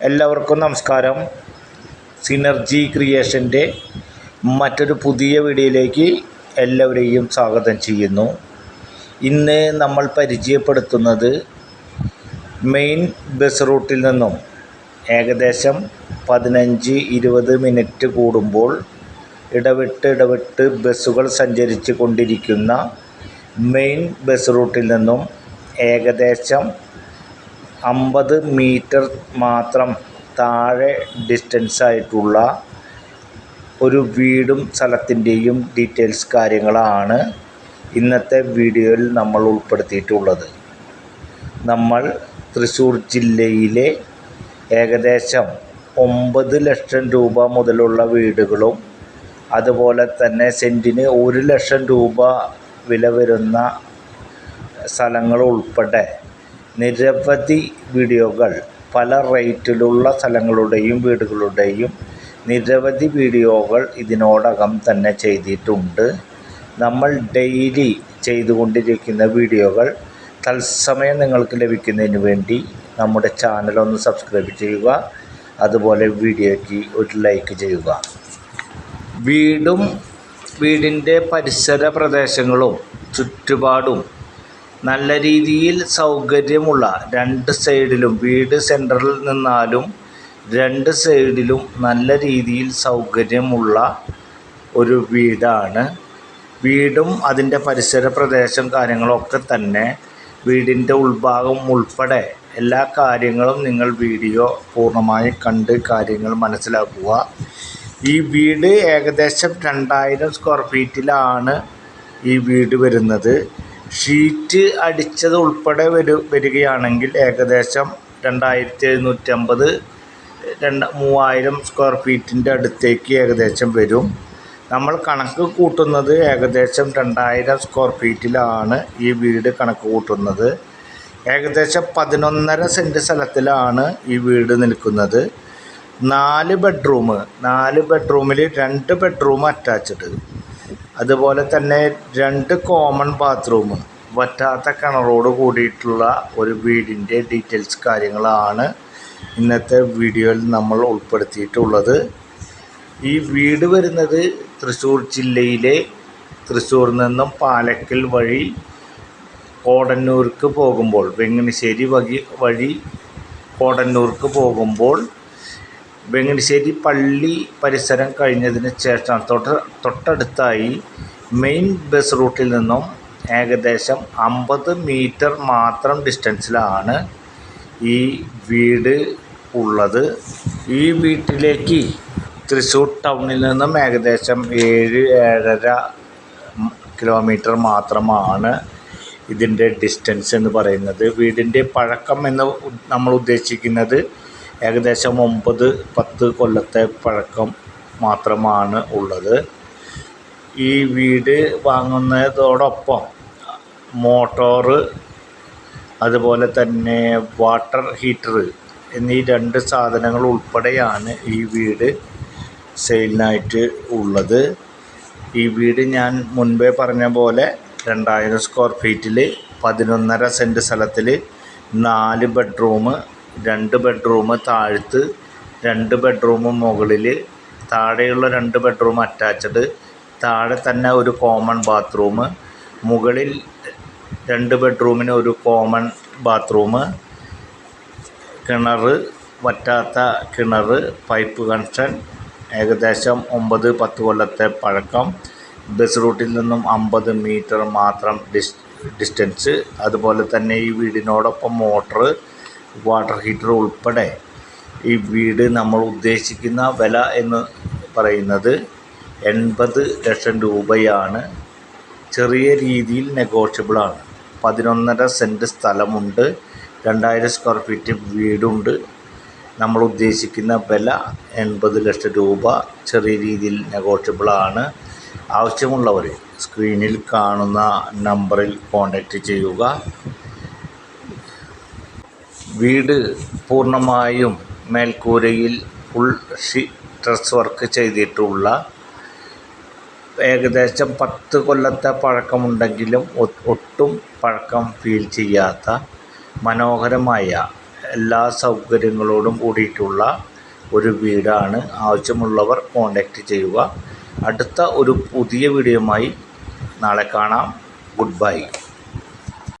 എല്ലാവർക്കും നമസ്കാരം. സിനർജി ക്രിയേഷന്റെ മറ്റൊരു പുതിയ വീഡിയോയിലേക്ക് എല്ലാവരെയും സ്വാഗതം ചെയ്യുന്നു. ഇന്ന് നമ്മൾ പരിചയപ്പെടുത്തുന്നത് മെയിൻ ബസ് റൂട്ടിൽ നിന്നും ഏകദേശം പതിനഞ്ച് ഇരുപത് മിനിറ്റ് കൂടുമ്പോൾ ഇടവിട്ട് ഇടവിട്ട് ബസ്സുകൾ സഞ്ചരിച്ച് കൊണ്ടിരിക്കുന്ന മെയിൻ ബസ് റൂട്ടിൽ നിന്നും ഏകദേശം അമ്പത് മീറ്റർ മാത്രം താഴെ ഡിസ്റ്റൻസ് ആയിട്ടുള്ള ഒരു വീടും സ്ഥലത്തിന്റെയും ഡീറ്റെയിൽസ് കാര്യങ്ങളാണ് ഇന്നത്തെ വീഡിയോയിൽ നമ്മൾ ഉൾപ്പെടുത്തിയിട്ടുള്ളത്. നമ്മൾ തൃശ്ശൂർ ജില്ലയിലെ ഏകദേശം ഒമ്പത് ലക്ഷം രൂപ മുതലുള്ള വീടുകളും അതുപോലെ തന്നെ സെന്റിന് ഒരു ലക്ഷം രൂപ വില വരുന്ന സ്ഥലങ്ങൾ ഉൾപ്പെടെ നിരവധി വീഡിയോകൾ പല റേറ്റിലുള്ള സ്ഥലങ്ങളുടെയും വീടുകളുടെയും നിരവധി വീഡിയോകൾ ഇതിനോടകം തന്നെ ചെയ്തിട്ടുണ്ട്. നമ്മൾ ഡെയിലി ചെയ്തുകൊണ്ടിരിക്കുന്ന വീഡിയോകൾ തത്സമയം നിങ്ങൾക്ക് ലഭിക്കുന്നതിന് വേണ്ടി നമ്മുടെ ചാനൽ ഒന്ന് സബ്സ്ക്രൈബ് ചെയ്യുക അതുപോലെ വീഡിയോയ്ക്ക് ഒരു ലൈക്ക് ചെയ്യുക. വീടും വീടിന്റെ പരിസര പ്രദേശങ്ങളും ചുറ്റുപാടും നല്ല രീതിയിൽ സൗകര്യമുള്ള രണ്ട് സൈഡിലും വീട് സെന്ററിൽ നിന്നാലും രണ്ട് സൈഡിലും നല്ല രീതിയിൽ സൗകര്യമുള്ള ഒരു വീടാണ്. വീടും അതിന്റെ പരിസര പ്രദേശം കാര്യങ്ങളൊക്കെ തന്നെ വീടിന്റെ ഉൾഭാഗം ഉൾപ്പെടെ എല്ലാ കാര്യങ്ങളും നിങ്ങൾ വീഡിയോ പൂർണമായി കണ്ട് കാര്യങ്ങൾ മനസ്സിലാക്കുക. ഈ വീട് ഏകദേശം രണ്ടായിരം സ്ക്വയർ ഫീറ്റിലാണ് ഈ വീട് വരുന്നത്. ഷീറ്റ് അടിച്ചത് ഉൾപ്പെടെ വരു വരികയാണെങ്കിൽ ഏകദേശം രണ്ടായിരത്തി എഴുന്നൂറ്റമ്പത് രണ്ട് മൂവായിരം സ്ക്വയർ ഫീറ്റിന്റെ അടുത്തേക്ക് ഏകദേശം വരും. നമ്മൾ കണക്ക് കൂട്ടുന്നത് ഏകദേശം രണ്ടായിരം സ്ക്വയർ ഫീറ്റിലാണ് ഈ വീട് കണക്ക് കൂട്ടുന്നത്. ഏകദേശം പതിനൊന്നര സെന്റ് സ്ഥലത്തിലാണ് ഈ വീട് നിൽക്കുന്നത്. നാല് ബെഡ്റൂം നാല് ബെഡ്റൂമിൽ രണ്ട് ബെഡ്റൂം അറ്റാച്ച്ഡ് അതുപോലെ തന്നെ രണ്ട് കോമൺ ബാത്റൂം വറ്റാത്ത കിണറോട് കൂടിയിട്ടുള്ള ഒരു വീടിന്റെ ഡീറ്റെയിൽസ് കാര്യങ്ങളാണ് ഇന്നത്തെ വീഡിയോയിൽ നമ്മൾ ഉൾപ്പെടുത്തിയിട്ടുള്ളത്. ഈ വീട് വരുന്നത് തൃശ്ശൂർ ജില്ലയിലെ തൃശ്ശൂരിൽ നിന്നും പാലക്കൽ വഴി കോടന്നൂർക്ക് പോകുമ്പോൾ വെങ്ങനശ്ശേരി വഴി കോടന്നൂർക്ക് പോകുമ്പോൾ വെങ്ങണിശ്ശേരി പള്ളി പരിസരം കഴിഞ്ഞതിന് ശേഷം തൊട്ട് തൊട്ടടുത്തായി മെയിൻ ബസ് റൂട്ടിൽ നിന്നും ഏകദേശം അമ്പത് മീറ്റർ മാത്രം ഡിസ്റ്റൻസിലാണ് ഈ വീട് ഉള്ളത്. ഈ വീട്ടിലേക്ക് തൃശ്ശൂർ ടൗണിൽ നിന്നും ഏകദേശം ഏഴ് ഏഴര കിലോമീറ്റർ മാത്രമാണ് ഇതിന്റെ ഡിസ്റ്റൻസ് എന്ന് പറയുന്നത്. വീടിന്റെ പഴക്കം എന്ന് നമ്മൾ ഉദ്ദേശിക്കുന്നത് ഏകദേശം ഒമ്പത് പത്ത് കൊല്ലത്തെ പഴക്കം മാത്രമാണ് ഉള്ളത്. ഈ വീട് വാങ്ങുന്നതോടൊപ്പം മോട്ടോറ് അതുപോലെ തന്നെ വാട്ടർ ഹീറ്റർ എന്നീ രണ്ട് സാധനങ്ങൾ ഉൾപ്പെടെയാണ് ഈ വീട് സെയിലിനായിട്ട് ഉള്ളത്. ഈ വീട് ഞാൻ മുൻപേ പറഞ്ഞ പോലെ രണ്ടായിരം സ്ക്വയർ ഫീറ്റിൽ പതിനൊന്നര സെന്റ് സ്ഥലത്തിൽ നാല് ബെഡ്റൂം രണ്ട് ബെഡ്റൂം താഴത്ത് രണ്ട് ബെഡ്റൂം മുകളിൽ താഴെയുള്ള രണ്ട് ബെഡ്റൂം അറ്റാച്ച്ഡ് താഴെ തന്നെ ഒരു കോമൺ ബാത്റൂം മുകളിൽ രണ്ട് ബെഡ്റൂമിന് ഒരു കോമൺ ബാത്റൂം കിണർ വറ്റാത്ത കിണർ പൈപ്പ് കണക്ഷൻ ഏകദേശം ഒമ്പത് പത്ത് കൊല്ലത്തെ പഴക്കം ബസ് റൂട്ടിൽ നിന്നും അമ്പത് മീറ്റർ മാത്രം ഡിസ് ഡിസ്റ്റൻസ് അതുപോലെ തന്നെ ഈ വീടിനോടൊപ്പം മോട്ടർ വാട്ടർ ഹീറ്റർ ഉൾപ്പെടെ ഈ വീട് നമ്മൾ ഉദ്ദേശിക്കുന്ന വില എന്ന് പറയുന്നത് എൺപത് ലക്ഷം രൂപയാണ്. ചെറിയ രീതിയിൽ നെഗോഷ്യബിളാണ് പതിനൊന്നര സെന്റ് സ്ഥലമുണ്ട്. രണ്ടായിരം സ്ക്വയർ ഫീറ്റ് വീടുണ്ട്. നമ്മൾ ഉദ്ദേശിക്കുന്ന വില എൺപത് ലക്ഷം രൂപ. ചെറിയ രീതിയിൽ നെഗോഷ്യബിളാണ് ആവശ്യമുള്ളവർ സ്ക്രീനിൽ കാണുന്ന നമ്പറിൽ കോൺടാക്റ്റ് ചെയ്യുക. വീട് പൂർണമായും മേൽക്കൂരയിൽ ഫുൾ ഷി ഡ്രസ് വർക്ക് ചെയ്തിട്ടുള്ള ഏകദേശം പത്ത് കൊല്ലത്തെ പഴക്കമുണ്ടെങ്കിലും ഒട്ടും പഴക്കം ഫീൽ ചെയ്യാത്ത മനോഹരമായ എല്ലാ സൗകര്യങ്ങളോടും കൂടിയിട്ടുള്ള ഒരു വീടാണ് ആവശ്യമുള്ളവർ കോണ്ടാക്റ്റ് ചെയ്യുക. അടുത്ത ഒരു പുതിയ വീഡിയോയുമായി നാളെ കാണാം. Good bye